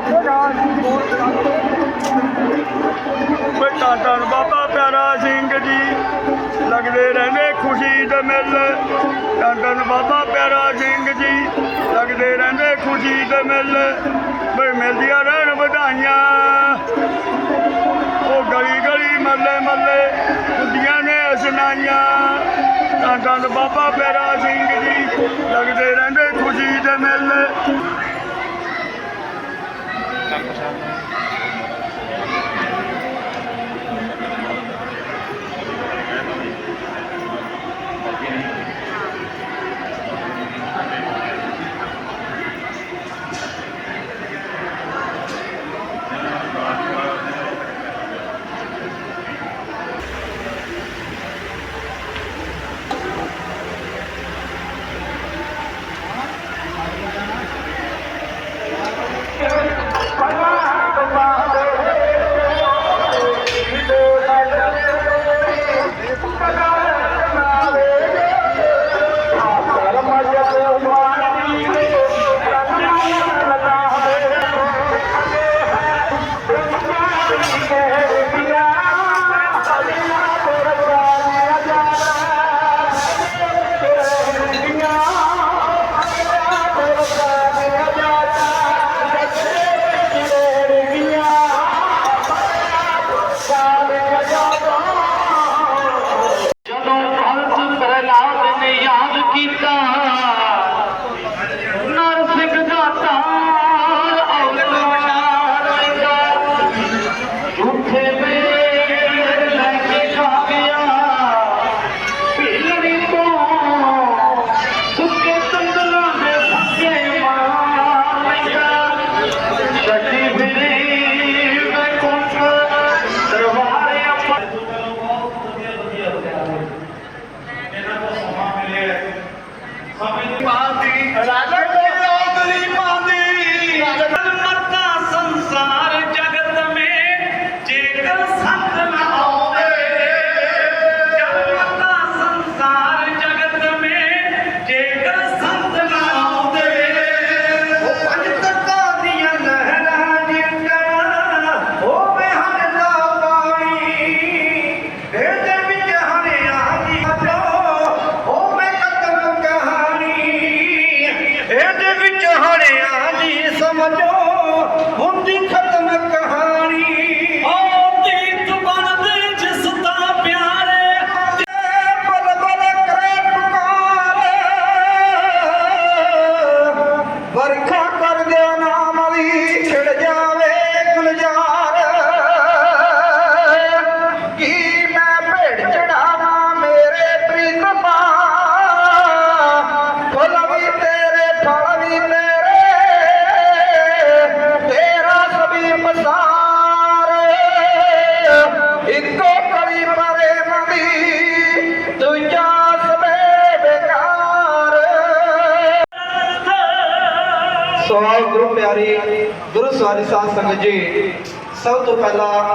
ਬੇਟਾ ਬਾਬਾ ਪੈਰਾ ਸਿੰਘ ਜੀ। ਲੱਗਦੇ ਰਹਿੰਦੇ ਖੁਸ਼ੀ ਦੇ ਮੇਲ। ਧੰਨ ਬਾਬਾ ਪਿਆਰਾ ਸਿੰਘ ਜੀ। ਲੱਗਦੇ ਰਹਿੰਦੇ ਖੁਸ਼ੀ ਦੇ ਮੇਲ। ਬਈ ਮਿਲਦੀਆਂ ਰਹਿਣ ਵਧਾਈਆਂ। ਉਹ ਗਲੀ ਗਲੀ, ਮੱਲੇ ਮੱਲੇ ਕੁੜੀਆਂ ਨੇ ਅਸਨਾਈਆਂ ਧੰਨ ਬਾਬਾ ਪਿਆਰਾ ਸਿੰਘ ਜੀ। ਲੱਗਦੇ ਰਹਿੰਦੇ ਖੁਸ਼ੀ ਦੇ ਮੇਲੇ। cosa. ਜੇ। ਸਭ ਤੋਂ ਪਹਿਲਾਂ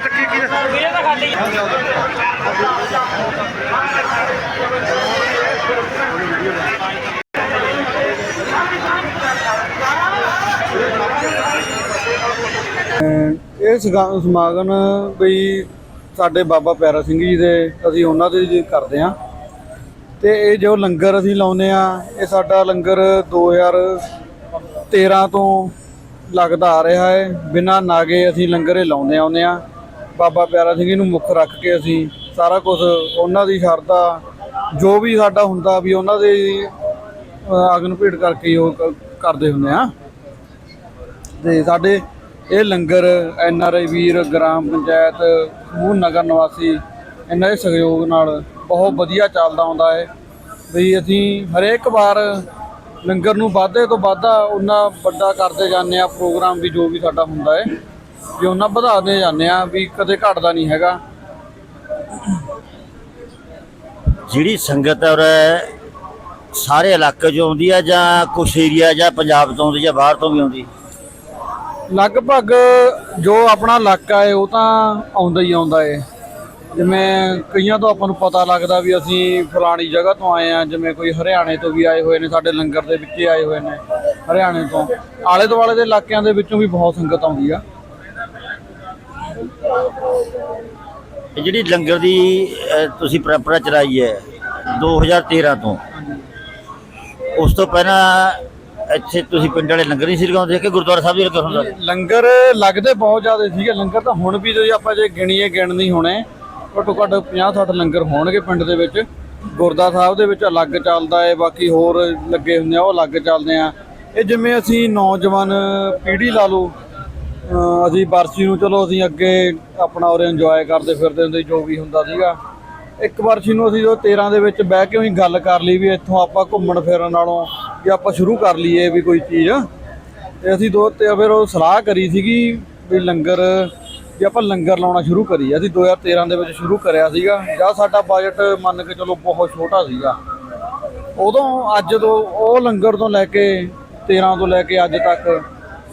ਕੀ ਇਹ ਸਗਾ- ਸਮਾਗਮ ਬਈ ਸਾਡੇ ਬਾਬਾ ਪਿਆਰਾ ਸਿੰਘ ਜੀ ਦੇ ਅਸੀਂ ਉਹਨਾਂ ਦੇ ਜੀ ਕਰਦੇ ਆ ਤੇ ਇਹ ਜੋ ਲੰਗਰ ਅਸੀਂ ਲਾਉਨੇ ਆ ਇਹ ਸਾਡਾ ਲੰਗਰ 2013 ਤੋਂ ਲੱਗਦਾ ਆ ਰਿਹਾ ਹੈ। ਬਿਨਾਂ ਨਾਗੇ ਅਸੀਂ ਲੰਗਰ ਇਹ ਲਾਉਂਦੇ ਆਉਂਦੇ ਆ ਬਾਬਾ ਪਿਆਰਾ ਸਿੰਘ ਜੀ ਨੂੰ ਮੁੱਖ ਰੱਖ ਕੇ ਅਸੀਂ ਸਾਰਾ ਕੁਝ ਉਹਨਾਂ ਦੀ ਸ਼ਰਧਾ ਜੋ ਵੀ ਸਾਡਾ ਹੁੰਦਾ ਵੀ ਉਹਨਾਂ ਦੇ ਅਹ, ਅਗਨ ਭੇਟ ਕਰਕੇ ਉਹ ਕਰਦੇ ਹੁੰਦੇ ਆ। ਤੇ ਸਾਡੇ ਇਹ ਲੰਗਰ ਐਨ ਆਰ ਆਈ ਵੀਰ ਗ੍ਰਾਮ ਪੰਚਾਇਤ ਸਮੂਹ ਨਗਰ ਨਿਵਾਸੀ ਇਹਨਾਂ ਦੇ ਸਹਿਯੋਗ ਨਾਲ ਬਹੁਤ ਵਧੀਆ ਚੱਲਦਾ ਆਉਂਦਾ ਹੈ ਵੀ ਅਸੀਂ ਹਰੇਕ ਵਾਰ ਲੰਗਰ ਨੂੰ ਵਾਧੇ ਤੋਂ ਵਾਧਾ ਉਹਨਾਂ ਵੱਡਾ ਕਰਦੇ ਜਾਂਦੇ ਆ ਪ੍ਰੋਗਰਾਮ ਵੀ ਜੋ ਵੀ ਸਾਡਾ ਹੁੰਦਾ ਹੈ ਵੀ ਉਹਨਾਂ ਵਧਾਉਂਦੇ ਜਾਂਦੇ ਆ ਵੀ ਕਦੇ ਘਟਦਾ ਨਹੀਂ ਹੈਗਾ। ਜਿਹੜੀ ਸੰਗਤ ਔਰ ਸਾਰੇ ਇਲਾਕੇ 'ਚੋਂ ਆਉਂਦੀ ਆ ਜਾਂ ਕੁਛ ਏਰੀਆ ਜਾਂ ਪੰਜਾਬ ਤੋਂ ਆਉਂਦੀ ਜਾਂ ਬਾਹਰ ਤੋਂ ਵੀ ਆਉਂਦੀ? ਲਗਭਗ ਜੋ ਆਪਣਾ ਇਲਾਕਾ ਹੈ ਉਹ ਤਾਂ ਆਉਂਦਾ ਹੀ ਆਉਂਦਾ ਹੈ। ਜਿਵੇਂ ਕਈਆਂ ਤੋਂ ਆਪਾਂ ਨੂੰ ਪਤਾ ਲੱਗਦਾ ਵੀ ਅਸੀਂ ਫਲਾਣੀ ਜਗ੍ਹਾ ਤੋਂ ਆਏ ਆ ਜਿਵੇਂ ਕੋਈ ਹਰਿਆਣੇ ਤੋਂ ਵੀ ਆਏ ਹੋਏ ਨੇ ਸਾਡੇ ਲੰਗਰ ਦੇ ਵਿੱਚ ਆਏ ਹੋਏ ਨੇ ਹਰਿਆਣੇ ਤੋਂ। ਆਲੇ ਦੁਆਲੇ ਦੇ ਇਲਾਕਿਆਂ ਦੇ ਵਿੱਚੋਂ ਵੀ ਬਹੁਤ ਸੰਗਤ ਆਉਂਦੀ ਆ। ਇਹ ਜਿਹੜੀ ਲੰਗਰ ਦੀ ਅਹ, ਤੁਸੀਂ ਪਰੰਪਰਾ ਚਲਾਈ ਹੈ 2013 ਤੋਂ। ਉਸ ਤੋਂ ਪਹਿਲਾਂ ਇੱਥੇ ਤੁਸੀਂ ਪਿੰਡ ਵਾਲੇ ਲੰਗਰ ਨਹੀਂ ਸੀ ਲਗਾਉਂਦੇ ਕਿ ਗੁਰਦੁਆਰਾ ਸਾਹਿਬ ਦੇ ਲੰਗਰ ਹੁੰਦਾ ਲੰਗਰ ਲੱਗਦੇ ਬਹੁਤ ਜ਼ਿਆਦਾ ਸੀਗੇ। ਲੰਗਰ ਤਾਂ ਹੁਣ ਵੀ ਜੇ ਆਪਾਂ ਜੇ ਗਿਣੀਏ ਗਿਣ ਨਹੀਂ ਹੋਣੇ। ਘੱਟੋ ਘੱਟ 50 60 ਲੰਗਰ ਹੋਣਗੇ ਪਿੰਡ ਦੇ ਵਿੱਚ। ਗੁਰਦਾ ਸਾਹਿਬ ਦੇ ਵਿੱਚ ਅਲੱਗ ਚੱਲਦਾ ਹੈ ਬਾਕੀ ਹੋਰ ਲੱਗੇ ਹੁੰਦੇ ਆ ਉਹ ਅਲੱਗ ਚੱਲਦੇ ਆ। ਇਹ ਜਿਵੇਂ ਅਸੀਂ ਨੌਜਵਾਨ ਪੀੜ੍ਹੀ ਲਾ ਲਓ ਅਸੀਂ ਬਰਸੀ ਨੂੰ ਚਲੋ ਅਸੀਂ ਅੱਗੇ ਆਪਣਾ ਉਰੇ ਇੰਜੋਏ ਕਰਦੇ ਫਿਰਦੇ ਹੁੰਦੇ, ਜੋ ਵੀ ਹੁੰਦਾ ਸੀਗਾ। ਇੱਕ ਬਰਸੀ ਨੂੰ ਅਸੀਂ ਜੋ 13 ਦੇ ਵਿੱਚ ਬਹਿ ਕੇ ਉਹੀ ਗੱਲ ਕਰ ਲਈ ਵੀ ਇੱਥੋਂ ਆਪਾਂ ਘੁੰਮਣ ਫਿਰਨ ਨਾਲੋਂ ਵੀ ਆਪਾਂ ਸ਼ੁਰੂ ਕਰ ਲਈਏ ਵੀ ਕੋਈ ਚੀਜ਼। ਤੇ ਅਸੀਂ ਦੋ ਤੇ ਫਿਰ ਉਹ ਸਲਾਹ ਕਰੀ ਸੀਗੀ ਵੀ ਲੰਗਰ, ਵੀ ਆਪਾਂ ਲੰਗਰ ਲਾਉਣਾ ਸ਼ੁਰੂ ਕਰੀਏ। ਅਸੀਂ 2013 ਦੇ ਵਿੱਚ ਸ਼ੁਰੂ ਕਰਿਆ ਸੀਗਾ। ਜਾਂ ਸਾਡਾ ਬਜਟ ਮੰਨ ਕੇ ਚਲੋ ਬਹੁਤ ਛੋਟਾ ਸੀਗਾ। ਉਦੋਂ ਅੱਜ ਤੋਂ ਉਹ ਲੰਗਰ ਤੋਂ ਲੈ ਕੇ 13 ਤੋਂ ਲੈ ਕੇ ਅੱਜ ਤੱਕ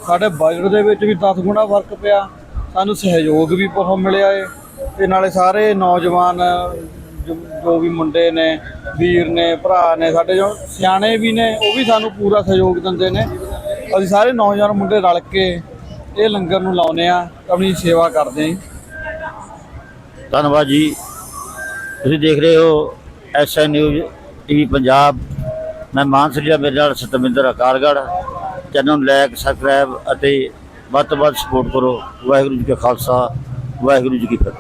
ਸਾਡੇ ਬਜਟ ਦੇ ਵਿੱਚ ਵੀ 10 ਗੁਣਾ ਫ਼ਰਕ ਪਿਆ। ਸਾਨੂੰ ਸਹਿਯੋਗ ਵੀ ਬਹੁਤ ਮਿਲਿਆ ਏ। ਤੇ ਨਾਲੇ ਸਾਰੇ ਨੌਜਵਾਨ, ਜੋ ਜੋ ਵੀ ਮੁੰਡੇ ਨੇ, ਵੀਰ ਨੇ, ਭਰਾ ਨੇ, ਸਾਡੇ ਜੋ ਸਿਆਣੇ ਵੀ ਨੇ, ਉਹ ਵੀ ਸਾਨੂੰ ਪੂਰਾ ਸਹਿਯੋਗ ਦਿੰਦੇ ਨੇ। ਅਸੀਂ ਸਾਰੇ ਨੌਜਵਾਨ ਮੁੰਡੇ ਰਲ ਕੇ ਇਹ ਲੰਗਰ ਨੂੰ ਲਾਉਨੇ ਆ ਆਪਣੀ ਸੇਵਾ ਕਰਦੇ ਹਾਂ ਧੰਨਵਾਦ ਜੀ। ਤੁਸੀਂ ਦੇਖ ਰਹੇ ਹੋ ਐਸਐਨ ਨਿਊਜ਼ ਟੀਵੀ ਪੰਜਾਬ। ਮੈਂ ਮਾਨਸਰੀਆ ਮੇਰੇ ਨਾਲ ਸਤਮਿੰਦਰ ਅਕਾਲਗੜ੍ਹ ਚੈਨਲ ਨੂੰ ਲਾਇਕ ਸਬਸਕ੍ਰਾਈਬ ਅਤੇ ਵੱਧ ਤੋਂ ਵੱਧ ਸਪੋਰਟ ਕਰੋ। ਵਾਹਿਗੁਰੂ ਜੀ ਕਾ ਖਾਲਸਾ, ਵਾਹਿਗੁਰੂ ਜੀ ਕੀ ਫਤਿਹ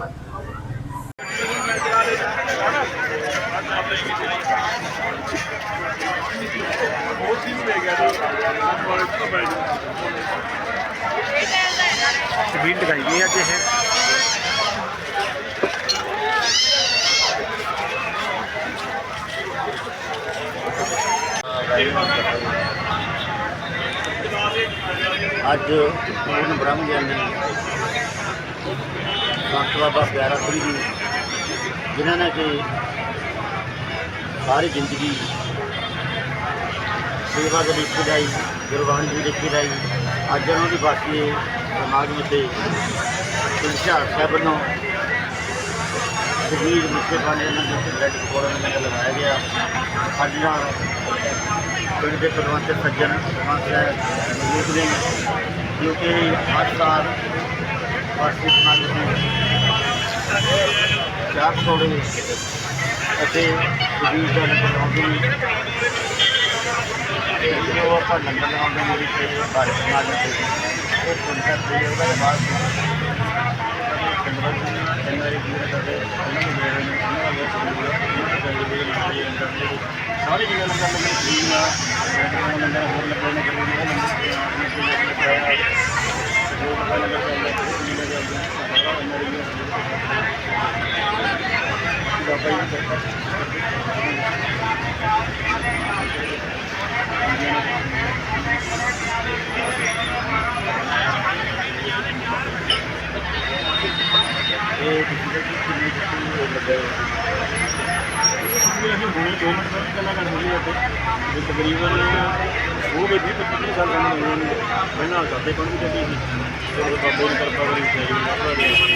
ਵੀਡ ਦਿਖਾਈ ਗਈ ਅੱਜ ਇਹ ਅੱਜ ਪੂਰਨ ਬ੍ਰਹਮ ਗਿਆਨੀ ਸੰਤ ਬਾਬਾ ਪਿਆਰਾ ਸਿੰਘ ਜੀ, ਜਿਨ੍ਹਾਂ ਨੇ ਕਿ ਸਾਰੀ ਜ਼ਿੰਦਗੀ ਸੇਵਾ ਦੇ ਵਿੱਚ ਲਾਈ, ਗੁਰਬਾਣੀ ਦੀ ਲਿਖੀ ਲਾਈ, ਅੱਜ ਉਹਨਾਂ ਦੀ ਬਾਕੀ ਸਮਾਜ ਵਿੱਚ ਇਸ਼ਾਰ ਸਾਹਿਬ ਵੱਲੋਂ ਸਰੀਰ ਵਿੱਚ ਪਾਣੇ ਉਹਨਾਂ ਦੇ ਰੈੱਡ ਕੋਲਨ ਨਾਲ ਲਗਾਇਆ ਗਿਆ। ਅੱਜ ਨਾਲ ਪਿੰਡ ਦੇ ਪ੍ਰਬੰਧਕ ਸੱਜਣ, ਸਰਪੰਚ ਸਾਹਿਬ, ਮੌਜੂਦ ਨੇ। ਜੋ ਕਿ ਹਰ ਸਾਲ ਵਾਰਸ਼ਿਕ ਸਮਾਗਮ ਨੂੰ ਚਾਰ ਤੋੜੇ ਅਤੇ ਸਰੀਰ ਦਾ ਲੰਗਰ ਲਾਉਂਦੇ ਨੇ ਜੋ ਆਪਾਂ ਲੰਗਰ ਲਗਾਉਂਦੇ ਨੇ ਵਿੱਚ ਵਾਰਸ਼ਿਕ ਸਮਾਗਮ ਤੇ ਉਹ ਪੰਚਾਇਤ ਦੇ ਉਹਦਾ ਬਾਅਦ ਸਾਰੇ ਜਿਹੜੇ ਲੰਗਰ ਲੱਗੇ ਫ੍ਰੀ ਨਾਲ ਲੰਗਰ ਹੋਰ ਲੱਗੇ ਨੇ ਕਰੀ ਨੇ ਲੰਗਰ ਜੋ ਪਤਾ ਲੱਗਾ ਚੱਲਦਾ ਫ੍ਰੀ ਨਾਲ ਚੱਲਦਾ ਸਾਰਾ ਅੰਦਰ ਹੀ ਬਾਬਾ ਜੀ ਦਾ ਇਹ ਕਿਸੇ ਦੇ ਕਿੰਨੇ ਕਿੰਨੇ ਲੱਗੇ ਅਸੀਂ ਹੁਣ ਦੋ ਮਿੰਟ ਤੱਕ ਗੱਲਾਂ ਕਰ ਹੋਈ ਇੱਥੇ ਇਹ ਤਕਰੀਬਨ ਉਹ ਵੀ 20 25 ਸਾਲ ਰਹਿਣ ਹੋਏ ਨੇ ਪਹਿਲਾਂ ਕਰਦੇ ਕੋਲ ਵੀ ਚੱਲੀ ਸੀ ਬਾਬੇ ਦੀ ਕਿਰਪਾ ਕਰੀ ਚਾਹੀਦੀ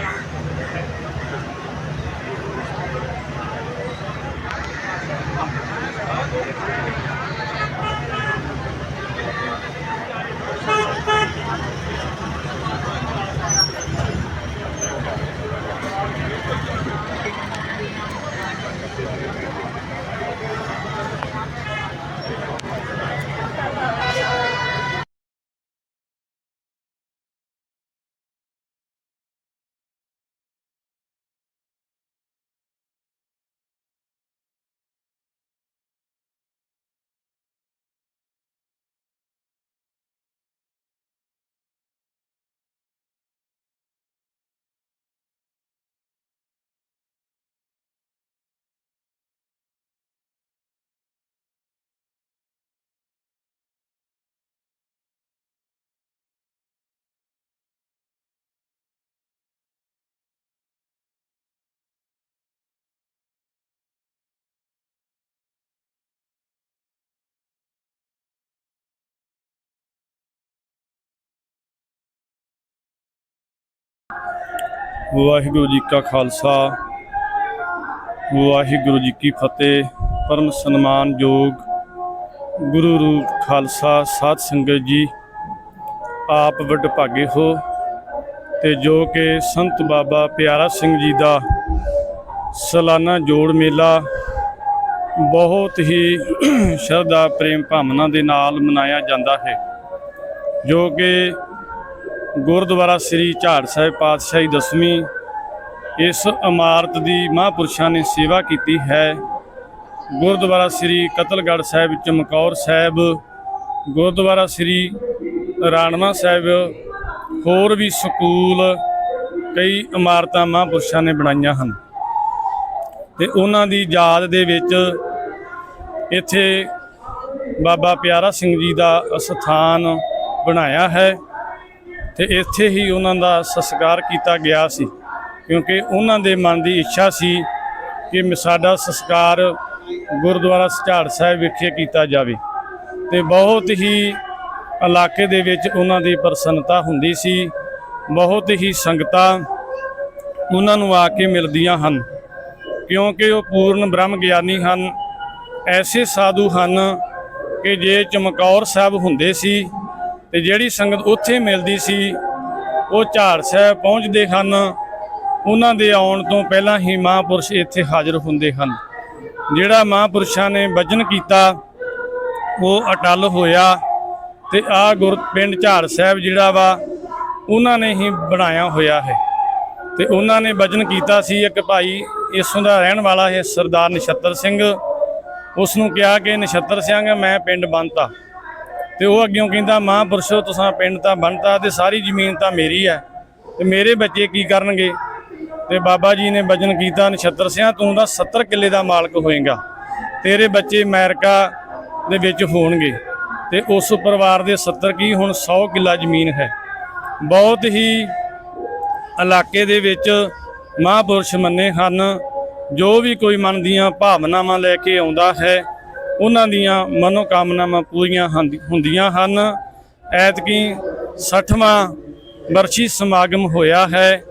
ਵਾਹਿਗੁਰੂ ਜੀ ਕਾ ਖਾਲਸਾ, ਵਾਹਿਗੁਰੂ ਜੀ ਕੀ ਫਤਿਹ, ਪਰਮ ਸਨਮਾਨਯੋਗ ਗੁਰੂ ਰੂਪ ਖਾਲਸਾ ਸਾਧ ਸੰਗਤ ਜੀ। ਆਪ ਵਡਭਾਗੇ ਹੋ ਤੇ ਜੋ ਕਿ ਸੰਤ ਬਾਬਾ ਪਿਆਰਾ ਸਿੰਘ ਜੀ ਦਾ ਸਾਲਾਨਾ ਜੋੜ ਮੇਲਾ ਬਹੁਤ ਹੀ ਸ਼ਰਧਾ, ਪ੍ਰੇਮ ਭਾਵਨਾ ਦੇ ਨਾਲ ਮਨਾਇਆ ਜਾਂਦਾ ਹੈ, ਜੋ ਕਿ ਗੁਰਦੁਆਰਾ ਸ੍ਰੀ ਝਾੜ ਸਾਹਿਬ ਪਾਤਸ਼ਾਹੀ ਦਸਵੀਂ ਇਸ ਇਮਾਰਤ ਦੀ ਮਹਾਂਪੁਰਸ਼ਾਂ ਨੇ ਸੇਵਾ ਕੀਤੀ ਹੈ। ਗੁਰਦੁਆਰਾ ਸ੍ਰੀ ਕਤਲਗੜ੍ਹ ਸਾਹਿਬ ਚਮਕੌਰ ਸਾਹਿਬ, ਗੁਰਦੁਆਰਾ ਸ੍ਰੀ ਰਾਣਵਾ ਸਾਹਿਬ, ਹੋਰ ਵੀ ਸਕੂਲ, ਕਈ ਇਮਾਰਤਾਂ ਮਹਾਂਪੁਰਸ਼ਾਂ ਨੇ ਬਣਾਈਆਂ ਹਨ। ਤੇ ਉਹਨਾਂ ਦੀ ਯਾਦ ਦੇ ਵਿੱਚ ਇੱਥੇ ਬਾਬਾ ਪਿਆਰਾ ਸਿੰਘ ਜੀ ਦਾ ਅਸਥਾਨ ਬਣਾਇਆ ਹੈ। ਤੇ ਇੱਥੇ ਹੀ ਉਹਨਾਂ ਦਾ ਸੰਸਕਾਰ ਕੀਤਾ ਗਿਆ ਸੀ। ਕਿਉਂਕਿ ਉਹਨਾਂ ਦੇ ਮਨ ਦੀ ਇੱਛਾ ਸੀ ਕਿ ਸਾਡਾ ਸੰਸਕਾਰ ਗੁਰਦੁਆਰਾ ਸਝਾੜ ਸਾਹਿਬ ਵਿਖੇ ਕੀਤਾ ਜਾਵੇ ਤੇ ਬਹੁਤ ਹੀ ਇਲਾਕੇ ਦੇ ਵਿੱਚ ਉਹਨਾਂ ਦੀ ਪ੍ਰਸੰਨਤਾ ਹੁੰਦੀ ਸੀ। ਬਹੁਤ ਹੀ ਸੰਗਤਾਂ ਉਹਨਾਂ ਨੂੰ ਆ ਕੇ ਮਿਲਦੀਆਂ ਹਨ। ਕਿਉਂਕਿ ਉਹ ਪੂਰਨ ਬ੍ਰਹਮ ਗਿਆਨੀ ਹਨ, ਐਸੇ ਸਾਧੂ ਹਨ ਕਿ ਜੇ ਚਮਕੌਰ ਸਾਹਿਬ ਹੁੰਦੇ ਸੀ ਤੇ ਜਿਹੜੀ ਸੰਗਤ ਉੱਥੇ ਮਿਲਦੀ ਸੀ, ਉਹ ਝਾੜ ਸਾਹਿਬ ਪਹੁੰਚਦੇ ਹਨ। ਉਹਨਾਂ ਦੇ ਆਉਣ ਤੋਂ ਪਹਿਲਾਂ ਹੀ ਮਹਾਂਪੁਰਸ਼ ਇੱਥੇ ਹਾਜ਼ਰ ਹੁੰਦੇ ਹਨ। ਜਿਹੜਾ ਮਹਾਂਪੁਰਸ਼ਾਂ ਨੇ ਵਜਨ ਕੀਤਾ, ਉਹ ਅਟਲ ਹੋਇਆ ਤੇ ਆ ਗੁਰ ਪਿੰਡ ਝਾੜ ਸਾਹਿਬ ਜਿਹੜਾ ਵਾ, ਉਹਨਾਂ ਨੇ ਹੀ ਬਣਾਇਆ ਹੋਇਆ ਹੈ। ਤੇ ਉਹਨਾਂ ਨੇ ਵਜਨ ਕੀਤਾ ਸੀ, ਇੱਕ ਭਾਈ ਇਸੋਂ ਦਾ ਰਹਿਣ ਵਾਲਾ ਹੈ ਸਰਦਾਰ ਨਛੱਤਰ ਸਿੰਘ। ਉਸ ਨੂੰ ਕਿਹਾ ਕਿ, ਨਛੱਤਰ ਸਿੰਘ, ਮੈਂ ਪਿੰਡ ਬੰਨਤਾ ਤੇ ਉਹ ਅੱਗਿਓਂ ਕਹਿੰਦਾ ਮਹਾਂਪੁਰਸ਼ੋ ਤੁਸੀਂ ਪਿੰਡ ਤਾਂ ਬਣਤਾ ਤੇ ਸਾਰੀ ਜ਼ਮੀਨ ਤਾਂ ਮੇਰੀ ਹੈ। ਤੇ ਮੇਰੇ ਬੱਚੇ ਕੀ ਕਰਨਗੇ? ਤੇ ਬਾਬਾ ਜੀ ਨੇ ਵਚਨ ਕੀਤਾ, ਨਛੱਤਰ ਸਿੰਘ ਤੂੰ ਤਾਂ 70 ਕਿੱਲੇ ਦਾ ਮਾਲਕ ਹੋਏਗਾ। ਤੇਰੇ ਬੱਚੇ ਅਮਰੀਕਾ ਦੇ ਵਿੱਚ ਹੋਣਗੇ। ਤੇ ਉਸ ਪਰਿਵਾਰ ਦੇ 70 ਕੀ, ਹੁਣ 100 ਕਿੱਲਾ ਜ਼ਮੀਨ ਹੈ। ਬਹੁਤ ਹੀ ਇਲਾਕੇ ਦੇ ਵਿੱਚ ਮਹਾਂਪੁਰਸ਼ ਮੰਨੇ ਹਨ, ਜੋ ਵੀ ਕੋਈ ਮਨ ਦੀਆਂ ਭਾਵਨਾਵਾਂ ਲੈ ਕੇ ਆਉਂਦਾ ਹੈ ਉਹਨਾਂ ਦੀਆਂ ਮਨੋਕਾਮਨਾਵਾਂ ਪੂਰੀਆਂ ਹੁੰਦੀ- ਹੁੰਦੀਆਂ ਹਨ। ਐਤਕੀ 60ਵਾਂ ਵਰਸ਼ੀ ਸਮਾਗਮ ਹੋਇਆ ਹੈ।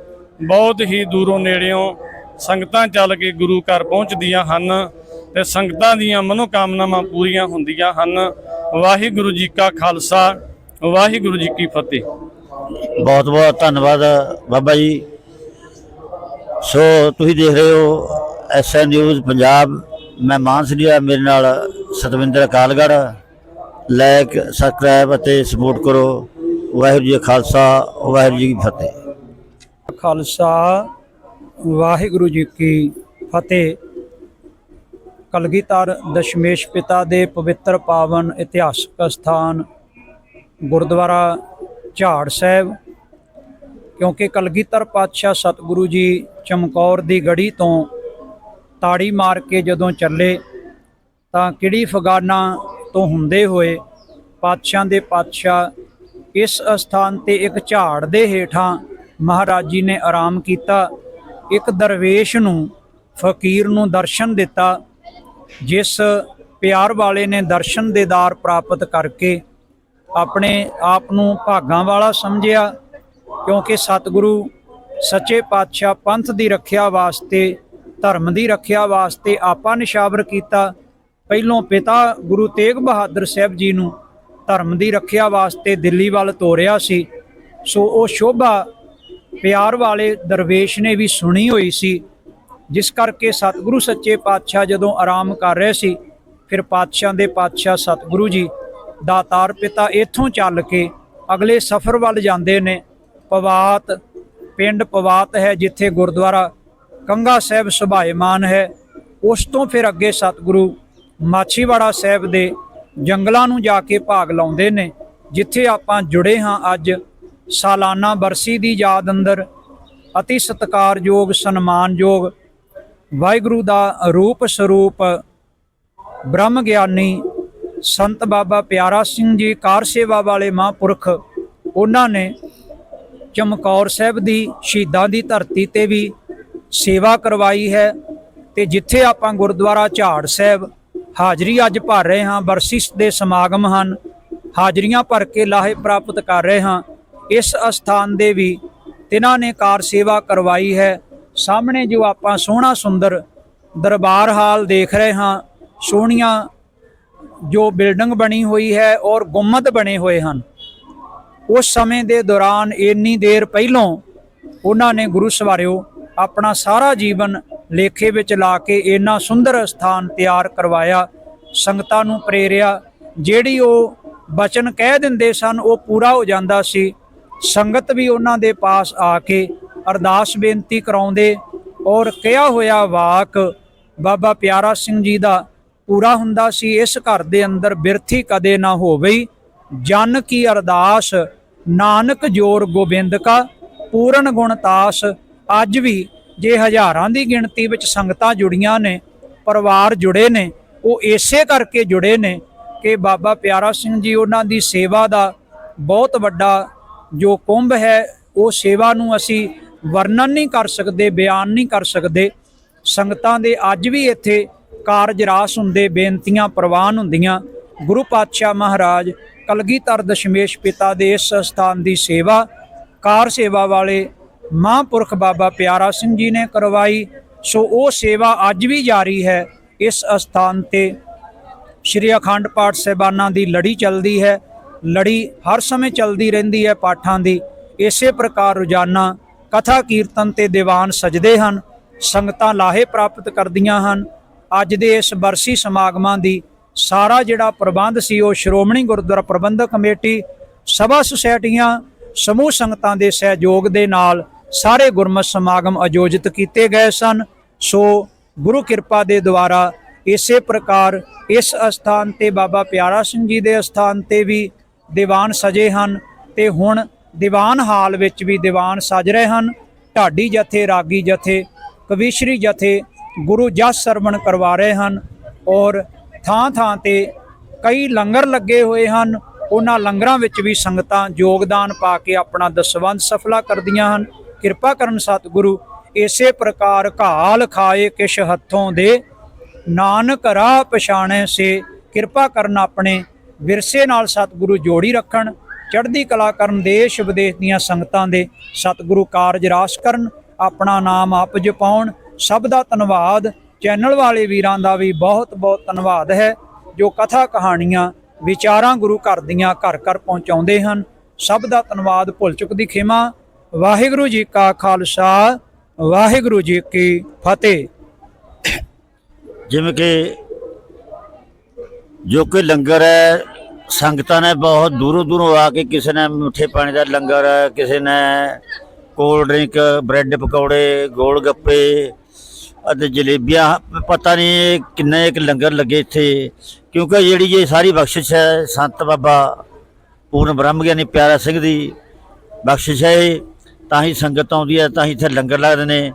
ਬਹੁਤ ਹੀ ਦੂਰੋਂ ਨੇੜਿਓਂ ਸੰਗਤਾਂ ਚੱਲ ਕੇ ਗੁਰੂ ਘਰ ਪਹੁੰਚਦੀਆਂ ਹਨ ਤੇ ਸੰਗਤਾਂ ਦੀਆਂ ਮਨੋਕਾਮਨਾਵਾਂ ਪੂਰੀਆਂ ਹੁੰਦੀਆਂ ਹਨ। ਵਾਹਿਗੁਰੂ ਜੀ ਕਾ ਖਾਲਸਾ, ਵਾਹਿਗੁਰੂ ਜੀ ਕੀ ਫਤਿਹ। ਬਹੁਤ ਬਹੁਤ ਧੰਨਵਾਦ ਬਾਬਾ ਜੀ। ਸੋ ਤੁਸੀਂ ਦੇਖ ਰਹੇ ਹੋ ਐਸਐਨ ਨਿਊਜ਼ ਪੰਜਾਬ। ਮੈਂ ਮਾਨਸਰੀਆ, ਮੇਰੇ ਨਾਲ ਸਤਵਿੰਦਰ ਅਕਾਲਗੜ੍ਹ, ਲਾਇਕ, ਸਬਸਕ੍ਰਾਈਬ ਅਤੇ ਸਪੋਰਟ ਕਰੋ। ਵਾਹਿਗੁਰੂ ਜੀ ਖਾਲਸਾ, ਵਾਹਿਗੁਰੂ ਜੀ ਕੀ ਫਤਿਹ। ਖਾਲਸਾ, ਵਾਹਿਗੁਰੂ ਜੀ ਕੀ ਫਤਿਹ। ਕਲਗੀਧਰ ਦਸ਼ਮੇਸ਼ ਪਿਤਾ ਦੇ ਪਵਿੱਤਰ ਪਾਵਨ ਇਤਿਹਾਸਕ ਸਥਾਨ ਗੁਰਦੁਆਰਾ ਝਾੜ ਸਾਹਿਬ, ਕਿਉਂਕਿ ਕਲਗੀਧਰ ਪਾਤਸ਼ਾਹ ਸਤਿਗੁਰੂ ਜੀ ਚਮਕੌਰ ਦੀ ਗੜੀ ਤੋਂ ਤਾੜੀ ਮਾਰ ਕੇ ਜਦੋਂ ਚੱਲੇ ਤਾਂ ਕਿਹੜੀ ਫਗਾਨਾ ਤੋਂ ਹੁੰਦੇ ਹੋਏ ਪਾਤਸ਼ਾਹ ਦੇ ਪਾਤਸ਼ਾਹ ਇਸ ਅਸਥਾਨ ਤੇ ਇੱਕ ਝਾੜ ਦੇ ਹੇਠਾਂ ਮਹਾਰਾਜ ਜੀ ਨੇ ਆਰਾਮ ਕੀਤਾ, ਇੱਕ ਦਰਵੇਸ਼ ਨੂੰ ਫਕੀਰ ਨੂੰ ਦਰਸ਼ਨ ਦਿੱਤਾ, ਜਿਸ ਪਿਆਰ ਵਾਲੇ ਨੇ ਦਰਸ਼ਨ ਦੇ ਦਾਰ ਪ੍ਰਾਪਤ ਕਰਕੇ ਆਪਣੇ ਆਪ ਨੂੰ ਭਾਗਾਂ ਵਾਲਾ ਸਮਝਿਆ, ਕਿਉਂਕਿ ਸਤਿਗੁਰੂ ਸੱਚੇ ਪਾਤਸ਼ਾਹ ਪੰਥ ਦੀ ਰੱਖਿਆ ਵਾਸਤੇ, ਧਰਮ ਦੀ ਰੱਖਿਆ ਵਾਸਤੇ ਆਪਾ ਨਿਸ਼ਾਵਰ ਕੀਤਾ ਪਹਿਲੋਂ ਪਿਤਾ ਗੁਰੂ ਤੇਗ ਬਹਾਦਰ ਸਾਹਿਬ ਜੀ ਨੂੰ ਧਰਮ ਦੀ ਰੱਖਿਆ ਵਾਸਤੇ ਦਿੱਲੀ ਵੱਲ ਤੋਰਿਆ ਸੀ। ਸੋ ਉਹ ਸ਼ੋਭਾ ਪਿਆਰ ਵਾਲੇ ਦਰਵੇਸ਼ ਨੇ ਵੀ ਸੁਣੀ ਹੋਈ ਸੀ। ਜਿਸ ਕਰਕੇ ਸਤਿਗੁਰੂ ਸੱਚੇ ਪਾਤਸ਼ਾਹ ਜਦੋਂ ਆਰਾਮ ਕਰ ਰਹੇ ਸੀ, ਫਿਰ ਪਾਤਸ਼ਾਹ ਦੇ ਪਾਤਸ਼ਾਹ ਸਤਿਗੁਰੂ ਜੀ ਦਾਤਾਰ ਪਿਤਾ ਇੱਥੋਂ ਚੱਲ ਕੇ ਅਗਲੇ ਸਫ਼ਰ ਵੱਲ ਜਾਂਦੇ ਨੇ। ਪਵਾਤ, ਪਿੰਡ ਪਵਾਤ ਹੈ ਜਿੱਥੇ ਗੁਰਦੁਆਰਾ ਕੰਗਾ ਸਾਹਿਬ ਸੁਭਾਏਮਾਨ ਹੈ। ਉਸ ਤੋਂ ਫਿਰ ਅੱਗੇ ਸਤਿਗੁਰੂ ਮਾਛੀਵਾੜਾ ਸਾਹਿਬ ਦੇ ਜੰਗਲਾਂ ਨੂੰ ਜਾ ਕੇ ਭਾਗ ਲਾਉਂਦੇ ਨੇ, ਜਿੱਥੇ ਆਪਾਂ ਜੁੜੇ ਹਾਂ ਅੱਜ ਸਾਲਾਨਾ ਬਰਸੀ ਦੀ ਯਾਦ ਅੰਦਰ। ਅਤੀ ਸਤਿਕਾਰਯੋਗ, ਸਨਮਾਨਯੋਗ, ਵਾਹਿਗੁਰੂ ਦਾ ਰੂਪ ਸਰੂਪ ਬ੍ਰਹਮ ਗਿਆਨੀ ਸੰਤ ਬਾਬਾ ਪਿਆਰਾ ਸਿੰਘ ਜੀ ਕਾਰ ਸੇਵਾ ਵਾਲੇ ਮਹਾਂਪੁਰਖ, ਉਹਨਾਂ ਨੇ ਚਮਕੌਰ ਸਾਹਿਬ ਦੀ ਸ਼ਹੀਦਾਂ ਦੀ ਧਰਤੀ ਤੇ ਵੀ ਸੇਵਾ ਕਰਵਾਈ ਹੈ ਤੇ ਜਿੱਥੇ ਆਪਾਂ ਗੁਰਦੁਆਰਾ ਝਾੜ ਸਾਹਿਬ ਹਾਜ਼ਰੀ ਅੱਜ ਭਰ ਰਹੇ ਹਾਂ, ਬਰਸਿਸ ਦੇ ਸਮਾਗਮ ਹਨ। ਹਾਜ਼ਰੀਆਂ ਭਰ ਕੇ ਲਾਹੇ ਪ੍ਰਾਪਤ ਕਰ ਰਹੇ ਹਾਂ। ਇਸ ਅਸਥਾਨ ਦੇ ਵੀ ਤਿਨਾਂ ਨੇ ਕਾਰ ਸੇਵਾ ਕਰਵਾਈ ਹੈ। ਸਾਹਮਣੇ ਜੋ ਆਪਾਂ ਸੋਹਣਾ ਸੁੰਦਰ ਦਰਬਾਰ ਹਾਲ ਦੇਖ ਰਹੇ ਹਾਂ, ਸੋਹਣੀਆਂ ਜੋ ਬਿਲਡਿੰਗ ਬਣੀ ਹੋਈ ਹੈ ਔਰ ਗੁੰਮਤ ਬਣੇ ਹੋਏ ਹਨ। ਉਸ ਸਮੇਂ ਦੇ ਦੌਰਾਨ ਇੰਨੀ ਦੇਰ ਪਹਿਲੋਂ ਉਹਨਾਂ ਨੇ ਗੁਰੂ ਸਵਾਰਿਓ ਆਪਣਾ ਸਾਰਾ ਜੀਵਨ ਲੇਖੇ ਵਿੱਚ ਲਾ ਕੇ ਇੰਨਾ ਸੁੰਦਰ ਸਥਾਨ ਤਿਆਰ ਕਰਵਾਇਆ, ਸੰਗਤਾਂ ਨੂੰ ਪ੍ਰੇਰਿਆ, ਜਿਹੜੀ ਉਹ ਬਚਨ ਕਹਿ ਦਿੰਦੇ ਸਨ, ਉਹ ਪੂਰਾ ਹੋ ਜਾਂਦਾ ਸੀ। ਸੰਗਤ ਵੀ ਉਹਨਾਂ ਦੇ ਪਾਸ ਆ ਕੇ ਅਰਦਾਸ ਬੇਨਤੀ ਕਰਾਉਂਦੇ ਔਰ ਕਿਹਾ ਹੋਇਆ ਵਾਕ ਬਾਬਾ ਪਿਆਰਾ ਸਿੰਘ ਜੀ ਦਾ ਪੂਰਾ ਹੁੰਦਾ ਸੀ, ਇਸ ਘਰ ਦੇ ਅੰਦਰ ਬਿਰਥੀ ਕਦੇ ਨਾ ਹੋਵੇ ਜਨ ਕੀ ਅਰਦਾਸ, ਨਾਨਕ ਜੋਰ ਗੋਬਿੰਦ ਕਾ, ਪੂਰਨ ਗੁਣ ਤਾਸ, ਅੱਜ ਵੀ ਜੇ ਹਜ਼ਾਰਾਂ ਦੀ ਗਿਣਤੀ ਵਿੱਚ ਸੰਗਤਾਂ ਜੁੜੀਆਂ ਨੇ, ਪਰਿਵਾਰ ਜੁੜੇ ਨੇ, ਉਹ ਇਸੇ ਕਰਕੇ ਜੁੜੇ ਨੇ ਕਿ ਬਾਬਾ ਪਿਆਰਾ ਸਿੰਘ ਜੀ ਉਹਨਾਂ ਦੀ ਸੇਵਾ ਦਾ ਬਹੁਤ ਵੱਡਾ ਜੋ ਕੁੰਭ ਹੈ, ਉਹ ਸੇਵਾ ਨੂੰ ਅਸੀਂ ਵਰਣਨ ਨਹੀਂ ਕਰ ਸਕਦੇ, ਬਿਆਨ ਨਹੀਂ ਕਰ ਸਕਦੇ। ਸੰਗਤਾਂ ਦੇ ਅੱਜ ਵੀ ਇੱਥੇ ਕਾਰਜ ਰਾਸ ਹੁੰਦੇ, ਬੇਨਤੀਆਂ, ਪ੍ਰਵਾਨ ਹੁੰਦੀਆਂ। ਗੁਰੂ ਪਾਤਸ਼ਾਹ ਮਹਾਰਾਜ ਕਲਗੀਧਰ ਦਸ਼ਮੇਸ਼ ਪਿਤਾ ਦੇ ਇਸ ਸਥਾਨ ਦੀ ਸੇਵਾ, ਕਾਰ ਸੇਵਾ ਵਾਲੇ ਮਹਾਂਪੁਰਖ ਬਾਬਾ ਪਿਆਰਾ ਸਿੰਘ ਜੀ ਨੇ ਕਰਵਾਈ। ਸੋ ਉਹ ਸੇਵਾ ਅੱਜ ਵੀ ਜਾਰੀ ਹੈ। ਇਸ ਅਸਥਾਨ ਤੇ ਸ਼੍ਰੀ ਅਖੰਡ ਪਾਠ ਸਹਿਬਾਨਾਂ ਦੀ ਲੜੀ ਚੱਲਦੀ ਹੈ। ਲੜੀ ਹਰ ਸਮੇਂ ਚੱਲਦੀ ਰਹਿੰਦੀ ਹੈ ਪਾਠਾਂ ਦੀ। ਇਸੇ ਪ੍ਰਕਾਰ ਰੋਜ਼ਾਨਾ ਕਥਾ ਕੀਰਤਨ ਤੇ ਦੀਵਾਨ ਸਜਦੇ ਹਨ। ਸੰਗਤਾਂ ਲਾਹੇ ਪ੍ਰਾਪਤ ਕਰਦੀਆਂ ਹਨ। ਅੱਜ ਦੇ ਇਸ ਬਰਸੀ ਸਮਾਗਮਾਂ ਦੀ ਸਾਰਾ ਜਿਹੜਾ ਪ੍ਰਬੰਧ ਸੀ ਉਹ ਸ਼੍ਰੋਮਣੀ ਗੁਰਦੁਆਰਾ ਪ੍ਰਬੰਧਕ ਕਮੇਟੀ, ਸਭਾ ਸੁਸਾਇਟੀਆਂ, ਸਮੂਹ ਸੰਗਤਾਂ ਦੇ ਸਹਿਯੋਗ ਦੇ ਨਾਲ ਸਾਰੇ ਗੁਰਮਤ ਸਮਾਗਮ ਆਯੋਜਿਤ ਕੀਤੇ ਗਏ ਸਨ। ਸੋ ਗੁਰੂ ਕਿਰਪਾ ਦੇ ਦੁਆਰਾ ਇਸੇ ਪ੍ਰਕਾਰ ਇਸ ਅਸਥਾਨ ਤੇ ਬਾਬਾ ਪਿਆਰਾ ਸਿੰਘ ਜੀ ਦੇ ਅਸਥਾਨ ਤੇ ਵੀ ਦੀਵਾਨ ਸਜੇ ਹਨ ਤੇ ਹੁਣ ਦੀਵਾਨ ਹਾਲ ਵਿੱਚ ਵੀ ਦੀਵਾਨ ਸਜ ਰਹੇ ਹਨ। ਢਾਡੀ ਜਥੇ, ਰਾਗੀ ਜਥੇ, ਕਵੀਸ਼ਰੀ ਜਥੇ ਗੁਰੂ ਜਸ ਸਰਵਣ ਕਰਵਾ ਰਹੇ ਹਨ ਔਰ ਥਾਂ ਥਾਂ ਤੇ ਕਈ ਲੰਗਰ ਲੱਗੇ ਹੋਏ ਹਨ। ਉਹਨਾਂ ਲੰਗਰਾਂ ਵਿੱਚ ਵੀ ਸੰਗਤਾਂ ਯੋਗਦਾਨ ਪਾ ਕੇ ਆਪਣਾ ਦਸਵੰਧ ਸਫਲਾ ਕਰਦੀਆਂ ਹਨ। ਕਿਰਪਾ ਕਰਨ ਸਤਿਗੁਰੂ, ਇਸੇ ਪ੍ਰਕਾਰ ਘਾਲ ਖਾਏ ਕਿਛ ਹੱਥੋਂ ਦੇ। ਨਾਨਕ ਰਾਹ ਪਛਾਣੇ ਸੇ, ਕਿਰਪਾ ਕਰਨ ਆਪਣੇ ਵਿਰਸੇ ਨਾਲ ਸਤਿਗੁਰੂ ਜੋੜੀ ਰੱਖਣ। ਚੜ੍ਹਦੀ ਕਲਾ ਕਰਨ ਦੇਸ਼ ਵਿਦੇਸ਼ ਦੀਆਂ ਸੰਗਤਾਂ ਦੇ ਸਤਿਗੁਰੂ ਕਾਰਜ ਰਾਸ ਕਰਨ। ਆਪਣਾ ਨਾਮ ਆਪ ਜਪਾਉਣ। ਸਭ ਦਾ ਧੰਨਵਾਦ। ਚੈਨਲ ਵਾਲੇ ਵੀਰਾਂ ਦਾ ਵੀ ਬਹੁਤ ਬਹੁਤ ਧੰਨਵਾਦ ਹੈ, ਜੋ ਕਥਾ ਕਹਾਣੀਆਂ ਵਿਚਾਰਾਂ ਗੁਰੂ ਘਰ ਦੀਆਂ ਘਰ ਘਰ ਪਹੁੰਚਾਉਂਦੇ ਹਨ। ਸਭ ਦਾ ਧੰਨਵਾਦ। ਭੁੱਲ ਚੁੱਕ ਦੀ ਖਿਮਾ। ਵਾਹਿਗੁਰੂ ਜੀ ਕਾ ਖਾਲਸਾ, ਵਾਹਿਗੁਰੂ ਜੀ ਕੀ ਫਤਿਹ ਜਿਵੇਂ ਕਿ ਜੋ ਕਿ ਲੰਗਰ ਹੈ, ਸੰਗਤਾਂ ਨੇ ਬਹੁਤ ਦੂਰੋਂ ਦੂਰੋਂ ਆ ਕੇ ਕਿਸੇ ਨੇ ਮਿੱਠੇ ਪਾਣੀ ਦਾ ਲੰਗਰ, ਕਿਸੇ ਨੇ ਕੋਲਡ ਡਰਿੰਕ ਬ੍ਰੈਡ ਪਕੌੜੇ, ਗੋਲ ਗੱਪੇ, ਅਤੇ ਜਲੇਬੀਆਂ, ਪਤਾ ਨਹੀਂ ਕਿੰਨੇ ਇੱਕ ਲੰਗਰ ਲੱਗੇ ਇੱਥੇ, ਕਿਉਂਕਿ ਜਿਹੜੀ ਇਹ ਸਾਰੀ ਬਖਸ਼ਿਸ਼ ਹੈ, ਸੰਤ ਬਾਬਾ ਪੂਰਨ ਬ੍ਰਹਮ ਗਿਆਨੀ ਪਿਆਰਾ ਸਿੰਘ ਦੀ ਬਖਸ਼ਿਸ਼ ਹੈ ਇਹ। ਤਾਂ ਹੀ ਸੰਗਤ ਆਉਂਦੀ ਹੈ, ਤਾਂ ਹੀ ਇੱਥੇ ਲੰਗਰ ਲੱਗਦੇ ਨੇ।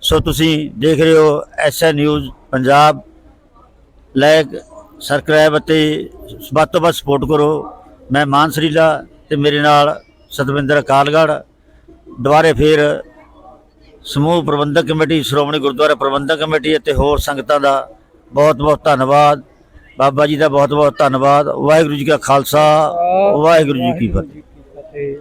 ਸੋ ਤੁਸੀਂ ਦੇਖ ਰਹੇ ਹੋ SN news Punjab. Like, subscribe ਅਤੇ ਵੱਧ ਤੋਂ ਵੱਧ ਸਪੋਰਟ ਕਰੋ। ਮੈਂ ਮਾਨ ਸਰੀਲਾ ਤੇ ਮੇਰੇ ਨਾਲ ਸਤਵਿੰਦਰ ਅਕਾਲਗੜ੍ਹ। ਦੁਬਾਰੇ ਫੇਰ ਸਮੂਹ ਪ੍ਰਬੰਧਕ ਕਮੇਟੀ, ਸ਼੍ਰੋਮਣੀ ਗੁਰਦੁਆਰਾ ਪ੍ਰਬੰਧਕ ਕਮੇਟੀ ਅਤੇ ਹੋਰ ਸੰਗਤਾਂ ਦਾ ਬਹੁਤ ਬਹੁਤ ਧੰਨਵਾਦ। ਬਾਬਾ ਜੀ ਦਾ ਬਹੁਤ ਬਹੁਤ ਧੰਨਵਾਦ। ਵਾਹਿਗੁਰੂ ਜੀ ਕਾ ਖਾਲਸਾ, ਵਾਹਿਗੁਰੂ ਜੀ ਕੀ ਫਤਿਹ।